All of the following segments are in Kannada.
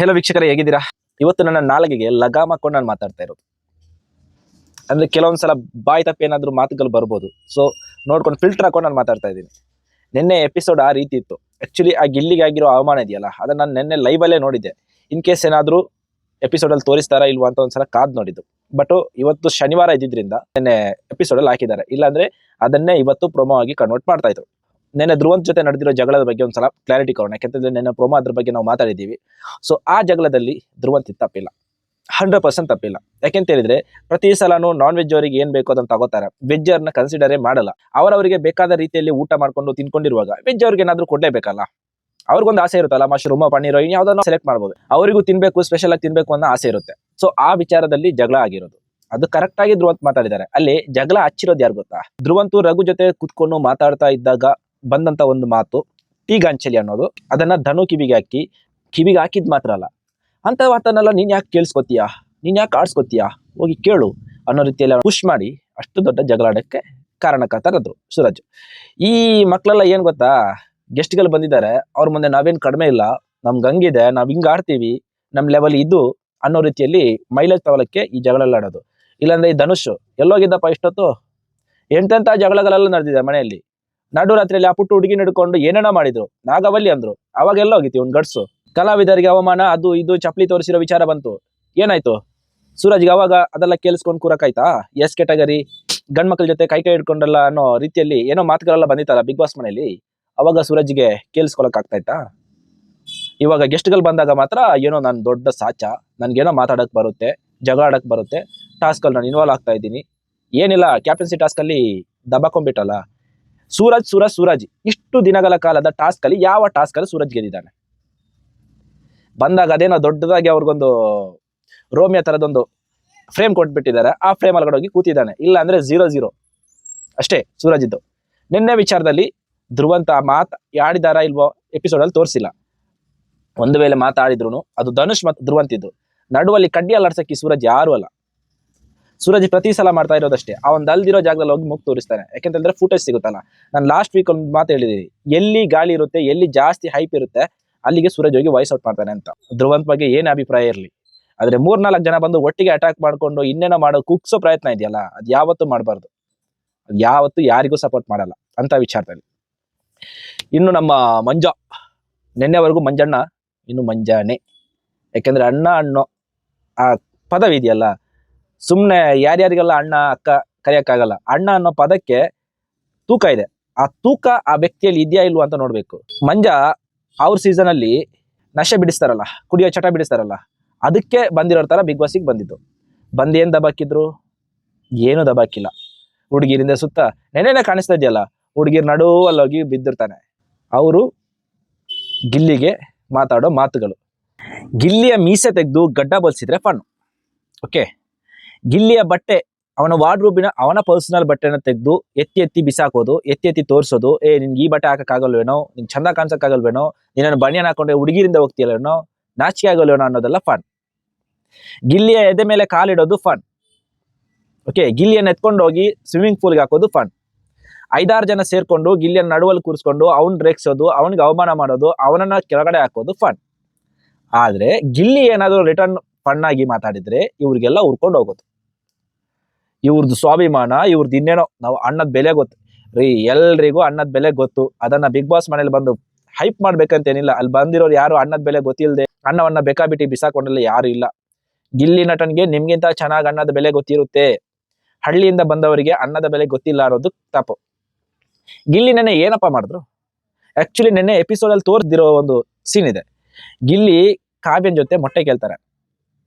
ಹೆಲೋ ವೀಕ್ಷಕರೇ, ಹೇಗಿದ್ದೀರಾ? ಇವತ್ತು ನನ್ನ ನಾಲಿಗೆಗೆ ಲಗಾಮ್ ಹಾಕೊಂಡು ನಾನು ಮಾತಾಡ್ತಾ ಇರೋದು. ಅಂದ್ರೆ ಕೆಲವೊಂದ್ಸಲ ಬಾಯಿ ತಪ್ಪಿ ಏನಾದ್ರು ಮಾತುಗಳು ಬರ್ಬೋದು. ಸೊ ನೋಡ್ಕೊಂಡು ಫಿಲ್ಟರ್ ಹಾಕೊಂಡು ನಾನು ಮಾತಾಡ್ತಾ ಇದ್ದೀನಿ. ನಿನ್ನೆ ಎಪಿಸೋಡ್ ಆ ರೀತಿ ಇತ್ತು. ಆಕ್ಚುಲಿ ಆ ಗಿಲ್ಲಿಗೆ ಆಗಿರೋ ಅವಮಾನ ಇದೆಯಲ್ಲ, ಅದನ್ನ ನಾನು ನಿನ್ನೆ ಲೈವಲ್ಲೇ ನೋಡಿದ್ದೆ. ಇನ್ ಕೇಸ್ ಏನಾದರೂ ಎಪಿಸೋಡಲ್ಲಿ ತೋರಿಸ್ತಾರಾ ಇಲ್ವಾ ಅಂತ ಒಂದ್ಸಲ ಕಾದ್ ನೋಡಿದ್ದು. ಬಟ್ ಇವತ್ತು ಶನಿವಾರ ಇದ್ದಿದ್ರಿಂದ ನಿನ್ನೆ ಎಪಿಸೋಡಲ್ಲಿ ಹಾಕಿದ್ದಾರೆ. ಇಲ್ಲಾಂದ್ರೆ ಅದನ್ನೇ ಇವತ್ತು ಪ್ರೊಮೋ ಆಗಿ ಕನ್ವರ್ಟ್ ಮಾಡ್ತಾ ಇದ್ರು. ನೆನ್ನೆ ಧ್ರುವಂತ್ ಜೊತೆ ನಡೆದಿರೋ ಜಗಳದ ಬಗ್ಗೆ ಒಂದ್ಸಲ ಕ್ಲಾರಿಟಿ ಕೊಡೋಣ. ಯಾಕಂತಂದ್ರೆ ನೆನ್ನೆ ಪ್ರೋಮೋ ಅದ್ರ ಬಗ್ಗೆ ನಾವು ಮಾತಾಡಿದ್ದೀವಿ. ಸೊ ಆ ಜಗಳದಲ್ಲಿ ಧ್ರುವಂತ್ ತಪ್ಪಿಲ್ಲ. ಹಂಡ್ರೆಡ್ ಪರ್ಸೆಂಟ್ ತಪ್ಪಿಲ್ಲ. ಯಾಕೆಂತ ಹೇಳಿದ್ರೆ, ಪ್ರತಿ ಸಲಾನು ನಾನ್ ವೆಜ್ ಅವರಿಗೆ ಏನ್ ಬೇಕು ಅದನ್ನ ತಗೋತಾರೆ. ವೆಜ್ ಅವ್ರನ್ನ ಕನ್ಸಿಡರೇ ಮಾಡಲ್ಲ. ಅವರವರಿಗೆ ಬೇಕಾದ ರೀತಿಯಲ್ಲಿ ಊಟ ಮಾಡ್ಕೊಂಡು ತಿನ್ಕೊಂಡಿರುವಾಗ ವೆಜ್ ಅವ್ರಿಗೆ ಏನಾದ್ರು ಕೊಡ್ಲೇಬೇಕಲ್ಲ? ಅವ್ರಿಗೊಂದು ಆಸೆ ಇರುತ್ತಲ್ಲ ಮಶ್ರೂಮ್ ಇನ್ ಯಾವ್ದನ್ನ ಸೆಲೆಕ್ಟ್ ಮಾಡ್ಬೋದು. ಅವರಿಗೂ ತಿನ್ಬೇಕು ಸ್ಪೆಷಲ್ ಆಗಿ ತಿನ್ಬೇಕು ಅನ್ನೋ ಆಸೆ ಇರುತ್ತೆ. ಸೊ ಆ ವಿಚಾರದಲ್ಲಿ ಜಗಳ ಆಗಿರೋದು. ಅದು ಕರೆಕ್ಟ್ ಆಗಿ ಧ್ರುವಂತ್ ಮಾತಾಡಿದ್ದಾರೆ. ಅಲ್ಲಿ ಜಗಳ ಹಚ್ಚಿರೋದು ಯಾರು ಗೊತ್ತಾ? ಧ್ರುವಂತು ರಘು ಜೊತೆ ಕುತ್ಕೊಂಡು ಮಾತಾಡ್ತಾ ಇದ್ದಾಗ ಬಂದಂತ ಒಂದು ಮಾತು ಟೀಗಾಂಚಲಿ ಅನ್ನೋದು. ಅದನ್ನ ಧನು ಕಿವಿಗೆ ಹಾಕಿ, ಕಿವಿಗೆ ಹಾಕಿದ್ ಮಾತ್ರ ಅಲ್ಲ. ಅಂತ ಮಾತನ್ನೆಲ್ಲ ನೀನ್ ಯಾಕೆ ಕೇಳಿಸ್ಕೊತೀಯಾ? ನೀನ್ ಯಾಕೆ ಆಡ್ಸ್ಕೊತೀಯಾ? ಹೋಗಿ ಕೇಳು ಅನ್ನೋ ರೀತಿಯಲ್ಲಿ ಪುಷ್ ಮಾಡಿ ಅಷ್ಟು ದೊಡ್ಡ ಜಗಳಾಡಕ್ಕೆ ಕಾರಣಕರ್ತರದ್ರು ಸೂರಜ್. ಈ ಮಕ್ಕಳೆಲ್ಲ ಏನ್ ಗೊತ್ತಾ? ಗೆಸ್ಟ್ಗಳು ಬಂದಿದ್ದಾರೆ. ಅವ್ರ ಮುಂದೆ ನಾವೇನ್ ಕಡಿಮೆ ಇಲ್ಲ. ನಮ್ಗೆ ಹಂಗಿದೆ ನಾವ್ ಹಿಂಗ್ ಆಡ್ತೀವಿ, ನಮ್ ಲೆವೆಲ್ ಇದು ಅನ್ನೋ ರೀತಿಯಲ್ಲಿ ಮೈಲೇಜ್ ತಗೊಳಕ್ಕೆ ಈ ಜಗಳೆಲ್ಲ ಆಡೋದು. ಇಲ್ಲಾಂದ್ರೆ ಈ ಧನುಷ್ ಎಲ್ಲೋಗಿದ್ದಪ್ಪ ಇಷ್ಟೊತ್ತು? ಎಂತೆಂತ ಜಗಳಗಳೆಲ್ಲ ನಡೆದಿದೆ ಮನೆಯಲ್ಲಿ. ನಡು ರಾತ್ರಿಯಲ್ಲಿ ಆ ಪುಟ್ಟು ಹುಡುಗಿ ಹಿಡ್ಕೊಂಡು ಏನೇನ ಮಾಡಿದ್ರು. ನಾಗವಲ್ಲಿ ಅಂದ್ರು. ಅವಾಗೆಲ್ಲ ಹೋಗಿತ್ತು ಇವ್ನ್ ಗಡ್ಸು. ಕಲಾವಿದರಿಗೆ ಅವಮಾನ, ಅದು ಇದು ಚಪ್ಪಲಿ ತೋರಿಸಿರೋ ವಿಚಾರ ಬಂತು. ಏನಾಯ್ತು? ಸೂರಜ್ಗೆ ಅವಾಗ ಅದೆಲ್ಲ ಕೇಳಿಸ್ಕೊಂಡು ಕೂರಕಾಯ್ತಾ ಎಸ್ ಕೆಟಗರಿ ಗಂಡ್ ಮಕ್ಳ ಜೊತೆ ಕೈ ಕೈ ಹಿಡ್ಕೊಂಡಲ್ಲ ಅನ್ನೋ ರೀತಿಯಲ್ಲಿ ಏನೋ ಮಾತುಗಳೆಲ್ಲ ಬಂದಿತ್ತಲ್ಲ ಬಿಗ್ ಬಾಸ್ ಮನೆಯಲ್ಲಿ? ಅವಾಗ ಸೂರಜ್ಗೆ ಕೇಳಿಸ್ಕೊಳಕ್ ಆಗ್ತಾಯ್ತಾ ಇವಾಗ ಗೆಸ್ಟ್ಗಳು ಬಂದಾಗ ಮಾತ್ರ ಏನೋ ನಾನು ದೊಡ್ಡ ಸಾಚ, ನನ್ಗೇನೋ ಮಾತಾಡಕ್ ಬರುತ್ತೆ, ಜಗಳ ಬರುತ್ತೆ ಟಾಸ್ಕ್ ಅಲ್ಲಿ ನಾನು ಇನ್ವಾಲ್ವ್ ಆಗ್ತಾ ಇದ್ದೀನಿ. ಏನಿಲ್ಲ ಕ್ಯಾಪ್ಟನ್ಸಿ ಟಾಸ್ಕಲ್ಲಿ ದಬ್ಬಾಕೊಂಡ್ಬಿಟ್ಟಲ್ಲ ಸೂರಜ್ ಸೂರಜ್ ಸೂರಜ್. ಇಷ್ಟು ದಿನಗಳ ಕಾಲದ ಟಾಸ್ಕ್ ಅಲ್ಲಿ ಯಾವ ಟಾಸ್ಕ್ ಅಲ್ಲಿ ಸೂರಜ್ ಗೆದ್ದಿದ್ದಾನೆ? ಬಂದಾಗ ಅದೇನೋ ದೊಡ್ಡದಾಗಿ ಅವ್ರಿಗೊಂದು ರೋಮಿಯ ತರದೊಂದು ಫ್ರೇಮ್ ಕೊಟ್ಬಿಟ್ಟಿದ್ದಾರೆ. ಆ ಫ್ರೇಮ್ ಒಳಗಡೆ ಹೋಗಿ ಕೂತಿದ್ದಾನೆ. ಇಲ್ಲ ಅಂದ್ರೆ ಝೀರೋ ಝೀರೋ ಅಷ್ಟೇ ಸೂರಜ್ ಇದ್ದು ನಿನ್ನೆ ವಿಚಾರದಲ್ಲಿ ಧ್ರುವಂತ ಮಾತ್ ಆಡಿದಾರ ಇಲ್ವೋ ಎಪಿಸೋಡ್ ಅಲ್ಲಿ ತೋರಿಸಿಲ್ಲ. ಒಂದು ವೇಳೆ ಮಾತಾಡಿದ್ರು ಅದು ಧನುಷ್ ಮತ್ತು ಧ್ರುವಂತಿದ್ದು. ನಡುವಲ್ಲಿ ಕಡ್ಡಿ ಅಲ್ಲಾಡ್ಸಕ್ಕೆ ಸೂರಜ್ ಯಾರು ಅಲ್ಲ. ಸೂರಜ್ ಪ್ರತಿ ಸಲ ಮಾಡ್ತಾ ಇರೋದಷ್ಟೇ. ಒಂದು ಅಲ್ದಿರೋ ಜಾಗದಲ್ಲಿ ಹೋಗಿ ಮುಗ್ ತೋರಿಸ್ತಾನೆ. ಯಾಕೆಂತಂದ್ರೆ ಫುಟೇಜ್ ಸಿಗುತ್ತಲ್ಲ. ನಾನು ಲಾಸ್ಟ್ ವೀಕ್ ಒಂದು ಮಾತು ಹೇಳಿದೀನಿ. ಎಲ್ಲಿ ಗಾಳಿ ಇರುತ್ತೆ, ಎಲ್ಲಿ ಜಾಸ್ತಿ ಹೈಪ್ ಇರುತ್ತೆ, ಅಲ್ಲಿಗೆ ಸೂರಜ್ ಹೋಗಿ ವಾಯ್ಸ್ ಔಟ್ ಮಾಡ್ತಾನೆ ಅಂತ. ಧ್ರುವಂತ್ ಬಗ್ಗೆ ಏನು ಅಭಿಪ್ರಾಯ ಇರಲಿ. ಆದ್ರೆ ಮೂರ್ನಾಲ್ಕು ಜನ ಬಂದು ಒಟ್ಟಿಗೆ ಅಟ್ಯಾಕ್ ಮಾಡ್ಕೊಂಡು ಇನ್ನೇನೋ ಮಾಡೋ ಕುಗ್ಸೋ ಪ್ರಯತ್ನ ಇದೆಯಲ್ಲ, ಅದು ಯಾವತ್ತೂ ಮಾಡಬಾರ್ದು. ಅದು ಯಾವತ್ತೂ ಯಾರಿಗೂ ಸಪೋರ್ಟ್ ಮಾಡಲ್ಲ ಅಂತ ವಿಚಾರದಲ್ಲಿ. ಇನ್ನು ನಮ್ಮ ಮಂಜ. ನಿನ್ನೆವರೆಗೂ ಮಂಜಣ್ಣ, ಇನ್ನು ಮಂಜಾನೆ. ಯಾಕೆಂದ್ರೆ ಅಣ್ಣ ಅಣ್ಣ, ಆ ಪದವಿದೆಯಲ್ಲ ಸುಮ್ಮನೆ ಯಾರ್ಯಾರಿಗೆಲ್ಲ ಅಣ್ಣ, ಅಕ್ಕ ಕರೆಯಕ್ಕಾಗಲ್ಲ. ಅಣ್ಣ ಅನ್ನೋ ಪದಕ್ಕೆ ತೂಕ ಇದೆ. ಆ ತೂಕ ಆ ವ್ಯಕ್ತಿಯಲ್ಲಿ ಇದೆಯಾ ಇಲ್ವಾ ಅಂತ ನೋಡಬೇಕು. ಮಂಜ ಅವ್ರ ಸೀಸನ್ ಅಲ್ಲಿ ನಶೆ ಬಿಡಿಸ್ತಾರಲ್ಲ, ಕುಡಿಯೋ ಚಟ ಬಿಡಿಸ್ತಾರಲ್ಲ, ಅದಕ್ಕೆ ಬಂದಿರೋ ತರ ಬಿಗ್ ಬಾಸಿಗೆ ಬಂದಿದ್ದು. ಬಂದ್ ಏನ್ ದಬಾಕಿದ್ರು? ಏನು ದಬಾಕಿಲ್ಲ. ಹುಡುಗಿರಿಂದ ಸುತ್ತ ನೆನೆನೆ ಕಾಣಿಸ್ತಾ ಇದೆಯಲ್ಲ, ಹುಡುಗಿರ್ ನಡುವಲ್ಲಿ ಹೋಗಿ ಬಿದ್ದಿರ್ತಾನೆ. ಅವರು ಗಿಲ್ಲಿಗೆ ಮಾತಾಡೋ ಮಾತುಗಳು. ಗಿಲ್ಲಿಯ ಮೀಸೆ ತೆಗೆದು ಗಡ್ಡ ಬಲ್ಸಿದ್ರೆ ಫನ್ ಓಕೆ ಗಿಲ್ಲಿಯ ಬಟ್ಟೆ, ಅವನ ವಾರ್ಡ್ರೂಬಿನ, ಅವನ ಪರ್ಸನಲ್ ಬಟ್ಟೆನ ತೆಗೆದು ಎತ್ತಿ ಎತ್ತಿ ಬಿಸಾಕೋದು, ಎತ್ತಿ ಎತ್ತಿ ತೋರಿಸೋದು, ಏ, ನಿನ್ಗೆ ಈ ಬಟ್ಟೆ ಹಾಕಕ್ಕಾಗಲ್ವೇನೋ? ನಿಂಗೆ ಚಂದ ಕಾಣಿಸಕ್ಕಾಗಲ್ವೇನೋ? ನೀನನ್ನು ಬನಿಯನ್ ಹಾಕೊಂಡೆ ಹುಡುಗಿರಿಂದ ಹೋಗ್ತೀಯಲ್ವೇನೋ? ನಾಚಿಕೆ ಆಗಲ್ವೇನೋ ಅನ್ನೋದೆಲ್ಲ ಫನ್ ಗಿಲ್ಲಿಯ ಎದೆ ಮೇಲೆ ಕಾಲಿಡೋದು ಫನ್ ಓಕೆ ಗಿಲ್ಲಿಯನ್ನು ಎತ್ಕೊಂಡು ಹೋಗಿ ಸ್ವಿಮ್ಮಿಂಗ್ ಪೂಲ್ಗೆ ಹಾಕೋದು ಫನ್ ಐದಾರು ಜನ ಸೇರ್ಕೊಂಡು ಗಿಲ್ಲಿಯನ್ನು ನಡುವಲ್ಲಿ ಕೂರಿಸ್ಕೊಂಡು ಅವ್ನ ರೇಗ್ಸೋದು, ಅವನಿಗೆ ಅವಮಾನ ಮಾಡೋದು, ಅವನನ್ನ ಕೆಳಗಡೆ ಹಾಕೋದು ಫನ್ ಆದ್ರೆ ಗಿಲ್ಲಿ ಏನಾದರೂ ರಿಟರ್ನ್ ಫಣ್ಣಾಗಿ ಮಾತಾಡಿದ್ರೆ ಇವ್ರಿಗೆಲ್ಲ ಉರ್ಕೊಂಡು ಹೋಗೋದು ಇವ್ರದ್ದು ಸ್ವಾಭಿಮಾನ ಇವ್ರದ್ದು ಇನ್ನೇನೋ, ನಾವು ಅನ್ನದ ಬೆಲೆ ಗೊತ್ತು. ರೀ, ಎಲ್ರಿಗೂ ಅನ್ನದ ಬೆಲೆ ಗೊತ್ತು. ಅದನ್ನ ಬಿಗ್ ಬಾಸ್ ಮನೇಲಿ ಬಂದು ಹೈಪ್ ಮಾಡ್ಬೇಕಂತೇನಿಲ್ಲ. ಅಲ್ಲಿ ಬಂದಿರೋರು ಯಾರು ಅನ್ನದ ಬೆಲೆ ಗೊತ್ತಿಲ್ಲದೆ ಅನ್ನವನ್ನ ಬೇಕಾಬಿಟ್ಟಿ ಬಿಸಾಕೊಂಡಲ್ಲ ಯಾರು ಇಲ್ಲ. ಗಿಲ್ಲಿ ನಟನ್ಗೆ ನಿಮ್ಗಿಂತ ಚೆನ್ನಾಗಿ ಅನ್ನದ ಬೆಲೆ ಗೊತ್ತಿರುತ್ತೆ. ಹಳ್ಳಿಯಿಂದ ಬಂದವರಿಗೆ ಅನ್ನದ ಬೆಲೆ ಗೊತ್ತಿಲ್ಲ ಅನ್ನೋದು ತಪ್ಪು. ಗಿಲ್ಲಿ ನೆನ್ನೆ ಏನಪ್ಪ ಮಾಡಿದ್ರು? ಆಕ್ಚುಲಿ ನೆನ್ನೆ ಎಪಿಸೋಡ್ ಅಲ್ಲಿ ಒಂದು ಸೀನ್ ಇದೆ. ಗಿಲ್ಲಿ ಕಾವ್ಯನ್ ಜೊತೆ ಮೊಟ್ಟೆ ಕೇಳ್ತಾರೆ.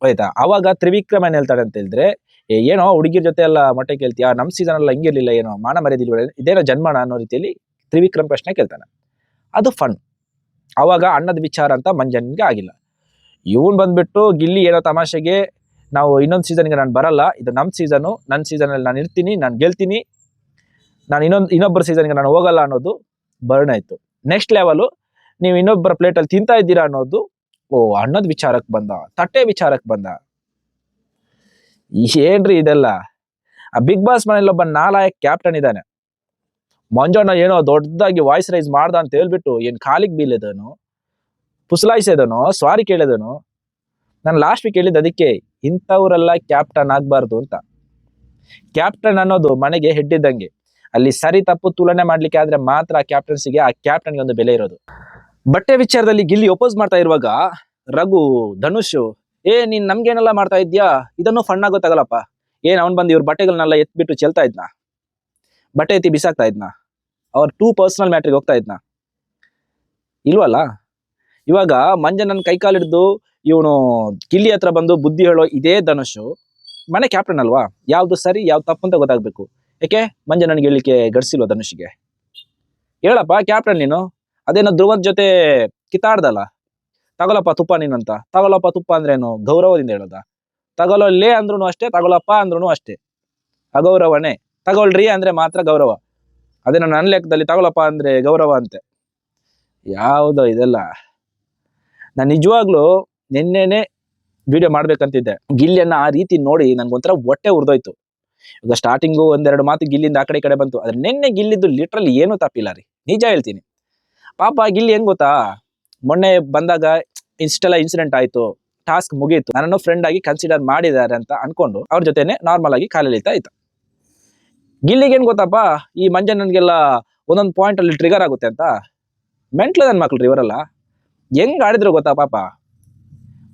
ಆಯ್ತಾ? ಅವಾಗ ತ್ರಿವಿಕ್ರಮ್ ಏನ್ ಹೇಳ್ತಾರೆ ಅಂತ ಹೇಳಿದ್ರೆ ಏನೋ ಹುಡುಗಿರ ಜೊತೆ ಎಲ್ಲ ಮೊಟ್ಟೆ ಕೇಳ್ತೀಯಾ? ನಮ್ಮ ಸೀಸನ್ ಎಲ್ಲ ಹಿಂಗಿರ್ಲಿಲ್ಲ ಏನೋ, ಮಾನ ಮರ್ಯಾದಿಲ್ವ ಇದೇನೋ ಜನ್ಮನ ಅನ್ನೋ ರೀತಿಯಲ್ಲಿ ತ್ರಿವಿಕ್ರಮ್ ಪ್ರಶ್ನೆ ಕೇಳ್ತಾನೆ. ಅದು ಫನ್ ಅವಾಗ ಅಣ್ಣದ ವಿಚಾರ ಅಂತ ಮಂಜನ್ಗೆ ಆಗಿಲ್ಲ. ಇವನ್ ಬಂದ್ಬಿಟ್ಟು ಗಿಲ್ಲಿ ಏನೋ ತಮಾಷೆಗೆ, ನಾವು ಇನ್ನೊಂದು ಸೀಸನ್ಗೆ ನಾನು ಬರಲ್ಲ. ಇದು ನಮ್ಮ ಸೀಸನು ನನ್ನ ಸೀಸನಲ್ಲಿ ನಾನು ಇರ್ತೀನಿ, ನಾನು ಗೆಲ್ತೀನಿ. ನಾನು ಇನ್ನೊಂದು, ಇನ್ನೊಬ್ಬರ ಸೀಸನ್ಗೆ ನಾನು ಹೋಗಲ್ಲ ಅನ್ನೋದು ಬರ್ನ್ ಆಯ್ತು. ನೆಕ್ಸ್ಟ್ ಲೆವೆಲು ನೀವು ಇನ್ನೊಬ್ಬರ ಪ್ಲೇಟಲ್ಲಿ ತಿಂತಾ ಇದ್ದೀರಾ ಅನ್ನೋದು, ಓ, ಅಣ್ಣದ ವಿಚಾರಕ್ಕೆ ಬಂದ, ತಟ್ಟೆ ವಿಚಾರಕ್ಕೆ ಬಂದ. ಏನ್ರಿ ಇದೆಲ್ಲ? ಆ ಬಿಗ್ ಬಾಸ್ ಮನೇಲಿ ಒಬ್ಬ ನಾಲಾಯಕ್ ಕ್ಯಾಪ್ಟನ್ ಇದ್ದಾನೆ. ಮಂಜಣ್ಣ ಏನೋ ದೊಡ್ಡದಾಗಿ ವಾಯ್ಸ್ ರೈಸ್ ಮಾಡ್ದ ಅಂತ ಹೇಳ್ಬಿಟ್ಟು ಏನ್ ಕಾಲಿಗೆ ಬೀಳಿದನು? ಪುಸಲಾಯಿಸಿದನು? ಸ್ವಾರಿ ಕೇಳಿದನು? ನಾನು ಲಾಸ್ಟ್ ವೀಕ್ ಹೇಳಿದ್ದು ಅದಕ್ಕೆ ಇಂಥವರೆಲ್ಲ ಕ್ಯಾಪ್ಟನ್ ಆಗಬಾರ್ದು ಅಂತ. ಕ್ಯಾಪ್ಟನ್ ಅನ್ನೋದು ಮನೆಗೆ ಹೆಡ್ಡಿದ್ದಂಗೆ ಅಲ್ಲಿ ಸರಿ ತಪ್ಪು ತುಲನೆ ಮಾಡ್ಲಿಕ್ಕೆ ಆದ್ರೆ ಮಾತ್ರ ಆ ಕ್ಯಾಪ್ಟನ್ಸಿಗೆ ಆ ಕ್ಯಾಪ್ಟನ್ಗೆ ಒಂದು ಬೆಲೆ ಇರೋದು. ಬಟ್ಟೆ ವಿಚಾರದಲ್ಲಿ ಗಿಲ್ಲಿ ಒಪೋಸ್ ಮಾಡ್ತಾ ಇರುವಾಗ ರಘು, ಧನುಷ್ ಏ, ನೀನ್ ನಮ್ಗೇನೆಲ್ಲ ಮಾಡ್ತಾ ಇದ್ಯಾ ಇದನ್ನು ಫಣ್ಣ ಗೊತ್ತಾಗಲ್ಲಪ್ಪ ಏನ್ ಅವ್ನ್ ಬಂದು ಇವ್ರ ಬಟ್ಟೆಗಳನ್ನೆಲ್ಲ ಎತ್ಬಿಟ್ಟು ಚೆಲ್ತಾ ಇದ್ನ? ಬಟ್ಟೆ ಎತ್ತಿ ಬಿಸಾಕ್ತಾ ಇದ್ನ? ಅವ್ರ ಟೂ ಪರ್ಸನಲ್ ಮ್ಯಾಟ್ರಿಗೆ ಹೋಗ್ತಾ ಇದ್ನ? ಇಲ್ವಲ್ಲ? ಇವಾಗ ಮಂಜೆ ನನ್ನ ಕೈಕಾಲು ಹಿಡಿದು ಇವನು ಕಿಲ್ಲಿ ಹತ್ರ ಬಂದು ಬುದ್ಧಿ ಹೇಳೋ ಇದೇ ಧನುಷು. ಮನೆ ಕ್ಯಾಪ್ಟನ್ ಅಲ್ವಾ? ಯಾವ್ದು ಸರಿ, ಯಾವ್ದು ತಪ್ಪು ಅಂತ ಗೊತ್ತಾಗ್ಬೇಕು. ಯಾಕೆ? ಮಂಜೆ ನನಗೆ ಹೇಳಿಕೆ ಗಡಿಸಿಲ್ವ ಧನುಷ್ಗೆ? ಹೇಳಪ್ಪ ಕ್ಯಾಪ್ಟನ್ ನೀನು? ಅದೇನೋ ಧ್ರುವದ ಜೊತೆ ಕಿತ್ತಾಡ್ದಲ್ಲ? ತಗೊಳಪ್ಪ ತುಪ್ಪ ನೀನಂತ. ತಗೊಳಪ್ಪ ತುಪ್ಪ ಅಂದ್ರೇನು? ಗೌರವದಿಂದ ಹೇಳೋದ? ತಗೊಳ್ಳಲೇ ಅಂದ್ರೂ ಅಷ್ಟೇ, ತಗೊಳಪ್ಪ ಅಂದ್ರೂ ಅಷ್ಟೇ. ಅಗೌರವನೇ. ತಗೊಳ್ರಿ ಅಂದ್ರೆ ಮಾತ್ರ ಗೌರವ. ಅದೇನೋ ನನ್ನ ಲೆಕ್ಕದಲ್ಲಿ ತಗೊಳಪ್ಪ ಅಂದ್ರೆ ಗೌರವ ಅಂತೆ. ಯಾವುದೋ ಇದೆಲ್ಲ. ನಾನು ನಿಜವಾಗ್ಲೂ ನಿನ್ನೆನೆ ವಿಡಿಯೋ ಮಾಡ್ಬೇಕಂತಿದ್ದೆ. ಗಿಲ್ಲಿಯನ್ನ ಆ ರೀತಿ ನೋಡಿ ನನ್ಗೊಂಥರ ಹೊಟ್ಟೆ ಉರ್ದೋಯ್ತು. ಈಗ ಸ್ಟಾರ್ಟಿಂಗು ಒಂದೆರಡು ಮಾತು ಗಿಲ್ಲಿಂದ ಆ ಕಡೆ ಕಡೆ ಬಂತು. ಆದ್ರೆ ನಿನ್ನೆ ಗಿಲ್ಲಿದ್ದು ಲಿಟ್ರಲ್ಲಿ ಏನೂ ತಪ್ಪಿಲ್ಲ ರೀ. ನಿಜ ಹೇಳ್ತೀನಿ. ಪಾಪ ಗಿಲ್ಲಿ ಹೆಂಗ್ ಗೊತ್ತಾ? ಮೊನ್ನೆ ಬಂದಾಗ ಇಷ್ಟೆಲ್ಲ ಇನ್ಸಿಡೆಂಟ್ ಆಯ್ತು ಟಾಸ್ಕ್ ಮುಗೀತು, ನನ್ನನ್ನು ಫ್ರೆಂಡ್ ಆಗಿ ಕನ್ಸಿಡರ್ ಮಾಡಿದ್ದಾರೆ ಅಂತ ಅನ್ಕೊಂಡು ಅವ್ರ ಜೊತೆನೆ ನಾರ್ಮಲ್ ಆಗಿ ಕಾಲಿಳಿತಾ ಇತ್ತು ಗಿಲ್ಲಿಗೆ ಏನ್ ಗೊತ್ತಪ್ಪ, ಈ ಮಂಜಣ್ಣನ್ಗೆಲ್ಲ ಒಂದೊಂದು ಪಾಯಿಂಟ್ ಅಲ್ಲಿ ಟ್ರಿಗರ್ ಆಗುತ್ತೆ ಅಂತ? ಮೆಂಟ್ಲ ನನ್ನ ಮಕ್ಳು ಇವರೆಲ್ಲ. ಹೆಂಗ್ ಆಡಿದ್ರು ಗೊತ್ತಾ ಪಾಪ?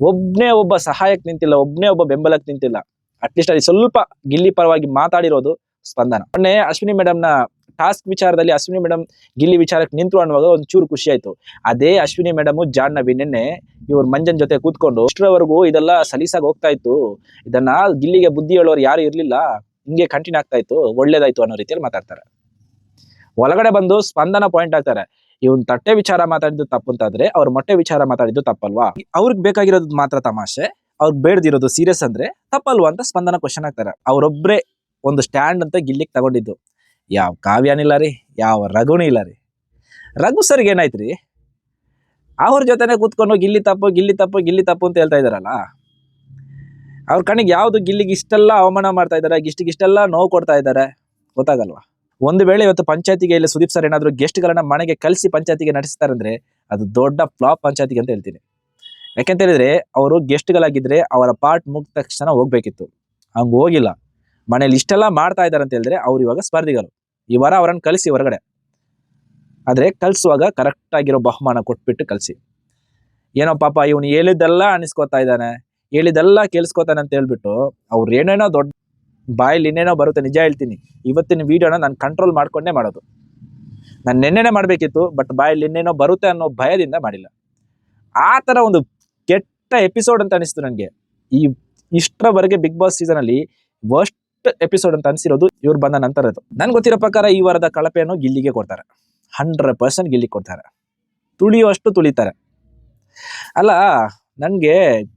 ಒಬ್ನೇ ಒಬ್ಬ ಸಹಾಯಕ್ ನಿಂತಿಲ್ಲ, ಒಬ್ನೇ ಒಬ್ಬ ಬೆಂಬಲಕ್ಕೆ ನಿಂತಿಲ್ಲ. ಅಟ್ಲೀಸ್ಟ್ ಅಲ್ಲಿ ಸ್ವಲ್ಪ ಗಿಲ್ಲಿ ಪರವಾಗಿ ಮಾತಾಡಿರೋದು ಸ್ಪಂದನ. ಮೊನ್ನೆ ಅಶ್ವಿನಿ ಮೇಡಮ್ನ ಟಾಸ್ಕ್ ವಿಚಾರದಲ್ಲಿ ಅಶ್ವಿನಿ ಮೇಡಮ್ ಗಿಲ್ಲಿ ವಿಚಾರಕ್ಕೆ ನಿಂತ್ರು ಅನ್ನುವಾಗ ಚೂರು ಖುಷಿ ಆಯ್ತು. ಅದೇ ಅಶ್ವಿನಿ ಮೇಡಮ್ ಜಾನ್ ನವಿ ನಿನ್ನೆ ಇವ್ರ ಮಂಜನ್ ಜೊತೆ ಕೂತ್ಕೊಂಡು, ಇಷ್ಟರವರೆಗೂ ಇದೆಲ್ಲ ಸಲೀಸಾಗಿ ಹೋಗ್ತಾ ಇತ್ತು. ಇದನ್ನ ಗಿಲ್ಲಿಗೆ ಬುದ್ಧಿ ಹೇಳೋರು ಯಾರು ಇರ್ಲಿಲ್ಲ. ಹಿಂಗೆ ಕಂಟಿನ್ಯೂ ಆಗ್ತಾ ಇತ್ತು. ಒಳ್ಳೇದಾಯ್ತು ಅನ್ನೋ ರೀತಿಯಲ್ಲಿ ಮಾತಾಡ್ತಾರೆ. ಒಳಗಡೆ ಬಂದು ಸ್ಪಂದನ ಪಾಯಿಂಟ್ ಆಗ್ತಾರೆ ಇವನ್ ತಟ್ಟೆ ವಿಚಾರ ಮಾತಾಡಿದ್ದು ತಪ್ಪು ಅಂತಾದ್ರೆ ಅವ್ರ ಮೊಟ್ಟೆ ವಿಚಾರ ಮಾತಾಡಿದ್ದು ತಪ್ಪಲ್ವಾ? ಅವ್ರಿಗೆ ಬೇಕಾಗಿರೋದು ಮಾತ್ರ ತಮಾಷೆ. ಅವ್ರಿಗೆ ಬೇಡದಿರೋದು ಸೀರಿಯಸ್ ಅಂದ್ರೆ ತಪ್ಪಲ್ವಾ ಅಂತ ಸ್ಪಂದನ ಕ್ವಶನ್ ಆಗ್ತಾರೆ ಅವ್ರೊಬ್ರೆ ಒಂದು ಸ್ಟ್ಯಾಂಡ್ ಅಂತ ಗಿಲ್ಲಿಗೆ ತಗೊಂಡಿದ್ದು. ಯಾವ ಕಾವ್ಯಾನಿಲ್ಲ ರೀ, ಯಾವ ರಘುನೂ ಇಲ್ಲ ರೀ. ರಘು ಸರ್ಗೆ ಏನಾಯ್ತು ರೀ ಅವ್ರ ಜೊತೆನೆ ಕೂತ್ಕೊಂಡು ಗಿಲ್ಲಿ ತಪ್ಪು ಗಿಲ್ಲಿ ತಪ್ಪು ಗಿಲ್ಲಿ ತಪ್ಪು ಅಂತ ಹೇಳ್ತಾ ಇದ್ದಾರಲ್ಲ? ಅವ್ರ ಕಣ್ಣಿಗೆ ಯಾವುದು ಗಿಲ್ಲಿಗೆ ಇಷ್ಟೆಲ್ಲ ಅವಮಾನ ಮಾಡ್ತಾ ಇದ್ದಾರೆ ಗಿಷ್ಟಿಗೆ ಇಷ್ಟೆಲ್ಲ ನೋವು ಕೊಡ್ತಾ ಇದ್ದಾರೆ ಗೊತ್ತಾಗಲ್ವಾ? ಒಂದು ವೇಳೆ ಇವತ್ತು ಪಂಚಾಯತಿಗೆ ಇಲ್ಲಿ ಸುದೀಪ್ ಸರ್ ಏನಾದರೂ ಗೆಸ್ಟ್ಗಳನ್ನ ಮನೆಗೆ ಕಲಿಸಿ ಪಂಚಾಯತಿಗೆ ಅಂದರೆ ಅದು ದೊಡ್ಡ ಫ್ಲಾಪ್ ಪಂಚಾಯತಿಗೆ ಅಂತ ಹೇಳ್ತೀನಿ. ಯಾಕೆಂತ ಹೇಳಿದ್ರೆ ಅವರು ಗೆಸ್ಟ್ಗಳಾಗಿದ್ರೆ ಅವರ ಪಾರ್ಟ್ ಮುಗಿದ ತಕ್ಷಣ ಹೋಗ್ಬೇಕಿತ್ತು. ಹಂಗೆ ಹೋಗಿಲ್ಲ. ಮನೇಲಿ ಇಷ್ಟೆಲ್ಲ ಮಾಡ್ತಾ ಇದ್ದಾರೆ ಅಂತ ಹೇಳಿದ್ರೆ ಅವ್ರು ಇವಾಗ ಸ್ಪರ್ಧಿಗಳು ಈ ವಾರ ಅವರನ್ನು ಕಳಿಸಿ ಹೊರಗಡೆ. ಆದರೆ ಕಲಿಸುವಾಗ ಕರೆಕ್ಟ್ ಆಗಿರೋ ಬಹುಮಾನ ಕೊಟ್ಬಿಟ್ಟು ಕಳಿಸಿ. ಏನೋ ಪಾಪ ಇವನು ಹೇಳಿದ್ದೆಲ್ಲ ಅನಿಸ್ಕೋತಾ ಇದ್ದಾನೆ. ಹೇಳಿದ್ದೆಲ್ಲ ಕೇಳಿಸ್ಕೋತಾನೆ ಅಂತ ಹೇಳ್ಬಿಟ್ಟು ಅವ್ರು ಏನೇನೋ ದೊಡ್ಡ ಬಾಯಲ್ಲಿ ಇನ್ನೇನೋ ಬರುತ್ತೆ, ನಿಜ ಹೇಳ್ತೀನಿ. ಇವತ್ತಿನ ವಿಡಿಯೋನ ನಾನು ಕಂಟ್ರೋಲ್ ಮಾಡ್ಕೊಂಡೇ ಮಾಡೋದು. ನಾನು ನಿನ್ನೆನೇ ಮಾಡಬೇಕಿತ್ತು ಬಟ್ ಬಾಯಲ್ಲಿ ಇನ್ನೇನೋ ಬರುತ್ತೆ ಅನ್ನೋ ಭಯದಿಂದ ಮಾಡಿಲ್ಲ. ಆ ಥರ ಒಂದು ಕೆಟ್ಟ ಎಪಿಸೋಡ್ ಅಂತ ಅನಿಸ್ತು ನನಗೆ ಈ ಇಷ್ಟರವರೆಗೆ ಬಿಗ್ ಬಾಸ್ ಸೀಸನ್ ಅಲ್ಲಿ ಎಪಿಸೋಡ್ ಅಂತ ಅನ್ಸಿರೋದು ಇವ್ರು ಬಂದ ನಂತರದ್ದು. ನನ್ಗೆ ಗೊತ್ತಿರೋ ಪ್ರಕಾರ ಈ ವಾರದ ಕಳಪೆಯನ್ನು ಗಿಲ್ಲಿಗೆ ಕೊಡ್ತಾರೆ. ಹಂಡ್ರೆಡ್ ಪರ್ಸೆಂಟ್ ಗಿಲ್ಲಿಗೆ ಕೊಡ್ತಾರೆ. ತುಳಿಯುವಷ್ಟು ತುಳಿತಾರೆ. ಅಲ್ಲ, ನನಗೆ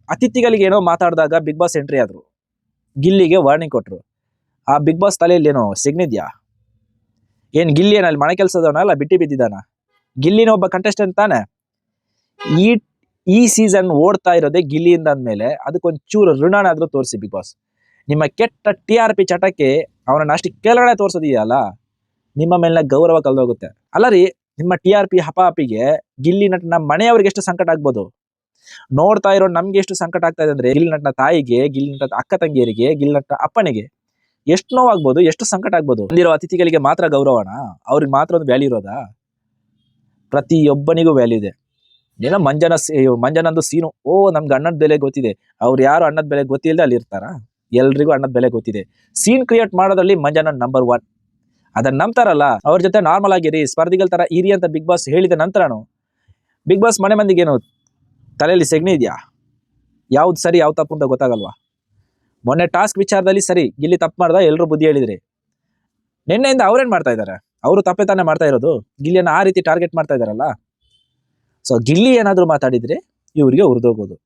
ಅತಿಥಿಗಳಿಗೆ ಏನೋ ಮಾತಾಡಿದಾಗ ಬಿಗ್ ಬಾಸ್ ಎಂಟ್ರಿ ಆದ್ರು. ಗಿಲ್ಲಿಗೆ ವಾರ್ನಿಂಗ್ ಕೊಟ್ರು. ಆ ಬಿಗ್ ಬಾಸ್ ತಲೆಯಲ್ಲಿ ಏನೋ ಸಿಗ್ನಿದ್ಯಾ ಏನ್ ಗಿಲ್ಲಿ ಏನಲ್ಲಿ ಮನೆ ಕೆಲಸದವನ ಅಲ್ಲ, ಬಿಟ್ಟಿ ಬಿದ್ದಿದ್ದಾನ? ಗಿಲ್ಲಿನ ಒಬ್ಬ ಕಂಟೆಸ್ಟೆಂಟ್ ತಾನೆ? ಈ ಈ ಸೀಸನ್ ಓಡ್ತಾ ಇರೋದೇ ಗಿಲ್ಲಿಯಿಂದ ಅಂದ್ಮೇಲೆ ಅದಕ್ಕೊಂಚೂರು ಋಣನಾದ್ರೂ ತೋರಿಸಿ ಬಿಗ್ ಬಾಸ್ ನಿಮ್ಮ ಕೆಟ್ಟ ಟಿ ಆರ್ ಪಿ ಚಟಕ್ಕೆ ಅವನನ್ನ ಅಷ್ಟು ಕೆಳಗಡೆ ತೋರಿಸೋದಿದೆಯಲ್ಲ, ನಿಮ್ಮ ಮೇಲಿನ ಗೌರವ ಕಲ್ದೋಗುತ್ತೆ ಅಲ್ಲ ರೀ, ನಿಮ್ಮ ಟಿ ಆರ್ ಪಿ ಹಪಾಪಿಗೆ ಗಿಲ್ಲಿ ನಟನ ಮನೆಯವ್ರಿಗೆ ಎಷ್ಟು ಸಂಕಟ ಆಗ್ಬೋದು? ನೋಡ್ತಾ ಇರೋ ನಮ್ಗೆ ಎಷ್ಟು ಸಂಕಟ ಆಗ್ತಾ ಇದೆ ಅಂದ್ರೆ ಗಿಲ್ಲಿ ನಟನ ತಾಯಿಗೆ, ಗಿಲ್ಲಿ ನಟನ ಅಕ್ಕ ತಂಗಿಯರಿಗೆ, ಗಿಲ್ಲಿ ನಟನ ಅಪ್ಪನಿಗೆ ಎಷ್ಟು ನೋವಾಗ್ಬೋದು, ಎಷ್ಟು ಸಂಕಟ ಆಗ್ಬೋದು? ಬಂದಿರೋ ಅತಿಥಿಗಳಿಗೆ ಮಾತ್ರ ಗೌರವನ? ಅವ್ರಿಗೆ ಮಾತ್ರ ಒಂದು ವ್ಯಾಲ್ಯೂ ಇರೋದಾ? ಪ್ರತಿಯೊಬ್ಬನಿಗೂ ವ್ಯಾಲ್ಯೂ ಇದೆ. ಏನೋ ಮಂಜನ ಮಂಜನಂದು ಸೀನು. ಓ, ನಮ್ಗೆ ಅಣ್ಣದ ಬೆಲೆ ಗೊತ್ತಿದೆ. ಅವ್ರು ಯಾರು ಅಣ್ಣದ ಬೆಲೆ ಗೊತ್ತಿಲ್ಲದೆ ಅಲ್ಲಿ ಇರ್ತಾರ ಎಲ್ರಿಗೂ ಅಣ್ಣದ ಬೆಲೆ ಗೊತ್ತಿದೆ. ಸೀನ್ ಕ್ರಿಯೇಟ್ ಮಾಡೋದ್ರಲ್ಲಿ ಮಂಜನ ನಂಬರ್ ಒನ್ ಅದನ್ನ ನಂಬ್ತಾರಲ್ಲ, ಅವ್ರ ಜೊತೆ ನಾರ್ಮಲ್ ಆಗಿರಿ, ಸ್ಪರ್ಧಿಗಳ ತರ ಇರಿ ಅಂತ ಬಿಗ್ ಬಾಸ್ ಹೇಳಿದ ನಂತರನು ಬಿಗ್ ಬಾಸ್ ಮನೆ ಮಂದಿಗೆ ಏನು ತಲೆಯಲ್ಲಿ ಸೆಗಣಿ ಇದೆಯಾ? ಯಾವ್ದು ಸರಿ, ಯಾವ್ದು ತಪ್ಪು ಅಂತ ಗೊತ್ತಾಗಲ್ವಾ? ಮೊನ್ನೆ ಟಾಸ್ಕ್ ವಿಚಾರದಲ್ಲಿ ಸರಿ, ಗಿಲ್ಲಿ ತಪ್ಪು ಮಾಡ್ದ ಎಲ್ಲರೂ ಬುದ್ಧಿ ಹೇಳಿದ್ರಿ. ನಿನ್ನೆಯಿಂದ ಅವ್ರೇನ್ ಮಾಡ್ತಾ ಇದ್ದಾರೆ? ಅವರು ತಪ್ಪೆ ತಾನೇ ಮಾಡ್ತಾ ಇರೋದು? ಗಿಲ್ಲಿಯನ್ನು ಆ ರೀತಿ ಟಾರ್ಗೆಟ್ ಮಾಡ್ತಾ ಇದಾರಲ್ಲ ಸೊ ಗಿಲ್ಲಿ ಏನಾದರೂ ಮಾತಾಡಿದ್ರೆ ಇವರಿಗೆ ಉರಿದೋಗೋದು.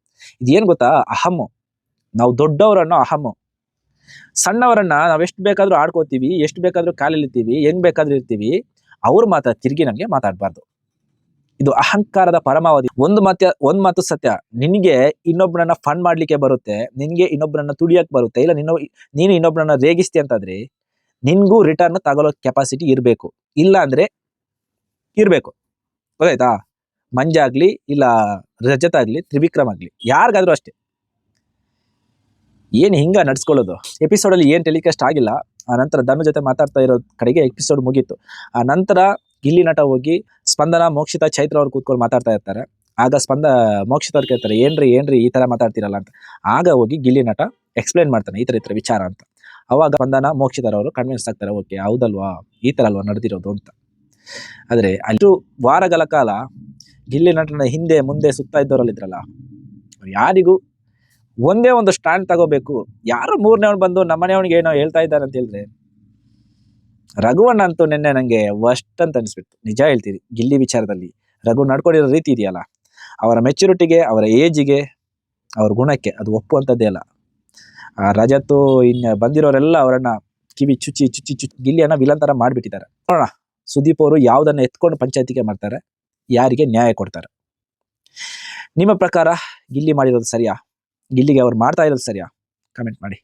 ಇದೇನ್ ಗೊತ್ತಾ? ಅಹಮ್ಮು. ನಾವು ದೊಡ್ಡವರನ್ನೋ ಅಹಮ್. ಸಣ್ಣವರನ್ನ ನಾವ್ ಎಷ್ಟು ಬೇಕಾದ್ರೂ ಆಡ್ಕೋತೀವಿ, ಎಷ್ಟು ಬೇಕಾದ್ರೂ ಕಾಲೆಳಿತೀವಿ, ಹೆಂಗ್ ಬೇಕಾದ್ರೂ ಇರ್ತೀವಿ, ಅವ್ರು ಮಾತ್ರ ತಿರುಗಿ ನಮ್ಗೆ ಮಾತಾಡಬಾರ್ದು. ಇದು ಅಹಂಕಾರದ ಪರಮಾವಧಿ. ಒಂದು ಮಾತ ಒಂದು ಮಾತು ಸತ್ಯ. ನಿನಗೆ ಇನ್ನೊಬ್ಬರನ್ನ ಫಂಡ್ ಮಾಡ್ಲಿಕ್ಕೆ ಬರುತ್ತೆ, ನಿನಗೆ ಇನ್ನೊಬ್ಬರನ್ನ ತುಡಿಯಕ್ಕೆ ಬರುತ್ತೆ, ಇಲ್ಲ ನಿನ್ನ ನೀನು ಇನ್ನೊಬ್ಬರನ್ನ ರೇಗಿಸ್ತಿ ಅಂತಂದ್ರೆ ನಿನ್ಗೂ ರಿಟರ್ನ್ ತಗೊಳ್ಳೋ ಕೆಪಾಸಿಟಿ ಇರಬೇಕು. ಇಲ್ಲ ಅಂದ್ರೆ ಇರ್ಬೇಕು. ಗೊತ್ತಾಯ್ತಾ? ಮಂಜಾಗ್ಲಿ, ಇಲ್ಲ ರಜತ್ ಆಗ್ಲಿ ತ್ರಿವಿಕ್ರಮ್ ಆಗ್ಲಿ. ಯಾರಿಗಾದ್ರೂ ಅಷ್ಟೇ. ಏನು ಹಿಂಗ ನಡ್ಸ್ಕೊಳ್ಳೋದು? ಎಪಿಸೋಡಲ್ಲಿ ಏನು ಟೆಲಿಕಾಸ್ಟ್ ಆಗಿಲ್ಲ, ಆ ನಂತರ ಧನು ಜೊತೆ ಮಾತಾಡ್ತಾ ಇರೋ ಕಡೆಗೆ ಎಪಿಸೋಡ್ ಮುಗೀತು. ಆ ನಂತರ ಗಿಲ್ಲಿ ನಟ ಹೋಗಿ ಸ್ಪಂದನ, ಮೋಕ್ಷಿತ, ಚೈತ್ರ ಅವ್ರು ಕೂತ್ಕೊಂಡು ಮಾತಾಡ್ತಾ ಇರ್ತಾರೆ. ಆಗ ಸ್ಪಂದ, ಮೋಕ್ಷಿತ ಅವ್ರು ಕೇಳ್ತಾರೆ, ಏನ್ರಿ ಏನ್ರಿ ಈ ತರ ಮಾತಾಡ್ತಿರಲ್ಲ ಅಂತ. ಆಗ ಹೋಗಿ ಗಿಲ್ಲಿ ನಟ ಎಕ್ಸ್ಪ್ಲೇನ್ ಮಾಡ್ತಾನೆ ಈ ತರ ಈ ಥರ ವಿಚಾರ ಅಂತ. ಅವಾಗ ಸ್ಪಂದನ ಮೋಕ್ಷಿತರವರು ಕನ್ವಿನ್ಸ್ ಆಗ್ತಾರೆ, ಓಕೆ, ಹೌದಲ್ವಾ? ಈ ತರ ಅಲ್ವಾ ನಡೆದಿರೋದು ಅಂತ. ಆದ್ರೆ ಅಷ್ಟು ವಾರಗಳ ಕಾಲ ಗಿಲ್ಲಿ ನಟನ ಹಿಂದೆ, ಮುಂದೆ ಸುತ್ತಾ ಇದ್ದವರಲ್ಲಿದ್ರಲ್ಲ ಯಾರಿಗೂ ಒಂದೇ ಒಂದು ಸ್ಟ್ಯಾಂಡ್ ತಗೋಬೇಕು. ಯಾರೋ ಮೂರನೇವನು ಬಂದು ನಮ್ಮನೆಯವನಿಗೆ ಏನೋ ಹೇಳ್ತಾ ಇದ್ದಾರೆ ಅಂತ ಹೇಳಿದ್ರೆ, ರಘುವಣ್ಣ ಅಂತೂ ನಿನ್ನೆ ನನಗೆ ವಸ್ಟ್ ಅಂತ ಅನಿಸ್ಬಿಟ್ಟು ನಿಜ ಹೇಳ್ತೀರಿ, ಗಿಲ್ಲಿ ವಿಚಾರದಲ್ಲಿ. ರಘು ನಡ್ಕೊಂಡಿರೋ ರೀತಿ ಇದೆಯಲ್ಲ, ಅವರ ಮೆಚುರಿಟಿಗೆ ಅವರ ಏಜಿಗೆ ಅವ್ರ ಗುಣಕ್ಕೆ ಅದು ಒಪ್ಪುವಂಥದ್ದೇ ಅಲ್ಲ. ಆ ರಜತ್ತು ಇನ್ನು ಬಂದಿರೋರೆಲ್ಲ ಅವರನ್ನ ಕಿವಿ ಚುಚ್ಚಿ ಚುಚ್ಚಿ ಚುಚ್ಚಿ, ಗಿಲ್ಲಿಯನ್ನ ವಿಲಂತರ ಮಾಡಿಬಿಟ್ಟಿದ್ದಾರೆ. ನೋಡೋಣ, ಸುದೀಪ್ ಅವರು ಯಾವುದನ್ನು ಎತ್ಕೊಂಡು ಪಂಚಾಯತಿಗೆ ಮಾಡ್ತಾರೆ, ಯಾರಿಗೆ ನ್ಯಾಯ ಕೊಡ್ತಾರೆ. ನಿಮ್ಮ ಪ್ರಕಾರ ಗಿಲ್ಲಿ ಮಾಡಿರೋದು ಸರಿಯಾ? ಗಿಲ್ಲಿಗೆ ಅವ್ರು ಮಾಡ್ತಾ ಇರೋದು ಸರಿಯಾ? ಕಮೆಂಟ್ ಮಾಡಿ.